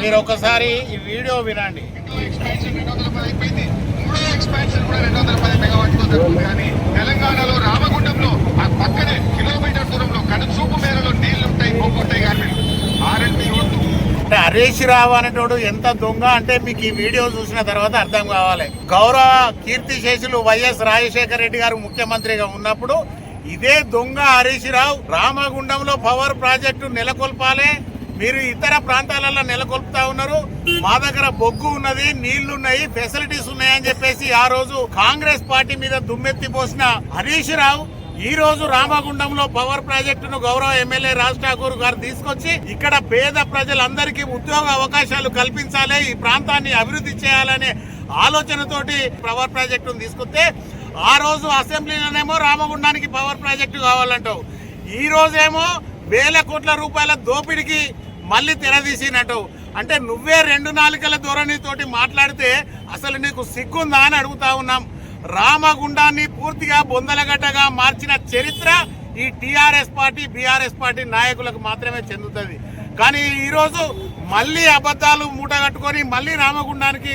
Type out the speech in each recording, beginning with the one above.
మీరు ఒకసారి ఈ వీడియో వినండి. రెండు అయిపోయింది తెలంగాణలో రామగుండంలో ఆ పక్కనే కిలోమీటర్ దూరంలో కనుచూపు మేరలో నీళ్ళుంటాయి పోగొట్టాయి కానీ రోడ్డు అంటే హరీష్ రావు అనేటోడు ఎంత దొంగ అంటే మీకు ఈ వీడియో చూసిన తర్వాత అర్థం కావాలి. గౌరవ కీర్తి శేషులు వైఎస్ రాజశేఖర రెడ్డి గారు ముఖ్యమంత్రిగా ఉన్నప్పుడు ఇదే దొంగ హరీష్ రావు రామగుండంలో పవర్ ప్రాజెక్టు నెలకొల్పాలి. మీరు ఇతర ప్రాంతాలలో నెలకొల్పుతా ఉన్నారు. మా దగ్గర బొగ్గు ఉన్నది నీళ్ళు ఉన్నాయి ఫెసిలిటీస్ ఉన్నాయని చెప్పేసి ఆ రోజు కాంగ్రెస్ పార్టీ మీద దుమ్మెత్తి పోసిన హరీష్ రావు ఈ రోజు రామగుండంలో పవర్ ప్రాజెక్టును గౌరవ ఎమ్మెల్యే రాజ్ ఠాకూర్ గారు తీసుకొచ్చి ఇక్కడ పేద ప్రజలందరికీ ఉద్యోగ అవకాశాలు కల్పించాలి ఈ ప్రాంతాన్ని అభివృద్ధి చేయాలనే ఆలోచనతోటి పవర్ ప్రాజెక్టును తీసుకొస్తే ఆ రోజు అసెంబ్లీలోనేమో రామగుండానికి పవర్ ప్రాజెక్టు కావాలంటావు. ఈ రోజేమో వేల కోట్ల రూపాయల దోపిడికి మళ్ళీ తెరదీసినట్టు. అంటే నువ్వే రెండు నాలుకల ధోరణితోటి మాట్లాడితే అసలు నీకు సిగ్గుందా అని అడుగుతా ఉన్నాం. రామగుండాన్ని పూర్తిగా బొందలగడ్డగా మార్చిన చరిత్ర ఈ టీఆర్ఎస్ పార్టీ బీఆర్ఎస్ పార్టీ నాయకులకు మాత్రమే చెందుతుంది. కానీ ఈరోజు మళ్ళీ అబద్ధాలు మూటగట్టుకొని మళ్ళీ రామగుండానికి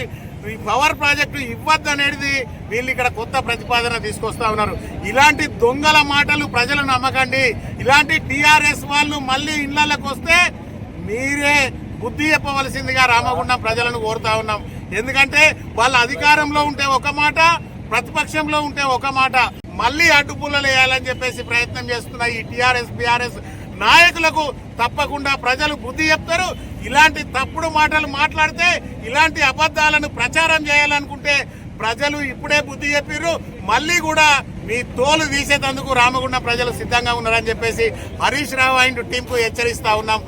ఈ పవర్ ప్రాజెక్టు ఇవ్వద్దు అనేది వీళ్ళు ఇక్కడ కొత్త ప్రతిపాదన తీసుకొస్తా ఉన్నారు. ఇలాంటి దొంగల మాటలు ప్రజలు నమ్మకండి. ఇలాంటి టీఆర్ఎస్ వాళ్ళు మళ్ళీ ఇళ్ళలోకి వస్తే మీరే బుద్ధి చెప్పవలసిందిగా రామగుండం ప్రజలను కోరుతా ఉన్నాం. ఎందుకంటే వాళ్ళ అధికారంలో ఉంటే ఒక మాట ప్రతిపక్షంలో ఉంటే ఒక మాట. మళ్ళీ అడ్డుపుల్లలు వేయాలని చెప్పేసి ప్రయత్నం చేస్తున్న ఈ టిఆర్ఎస్ బిఆర్ఎస్ నాయకులకు తప్పకుండా ప్రజలు బుద్ధి చెప్తారు. ఇలాంటి తప్పుడు మాటలు మాట్లాడితే ఇలాంటి అబద్ధాలను ప్రచారం చేయాలనుకుంటే ప్రజలు ఇప్పుడే బుద్ధి చెప్పిర్రు. మళ్ళీ కూడా మీ తోలు తీసేటందుకు రామగుండం ప్రజలు సిద్ధంగా ఉన్నారని చెప్పేసి హరీష్ రావు అండ్ టీంకు హెచ్చరిస్తా ఉన్నాం.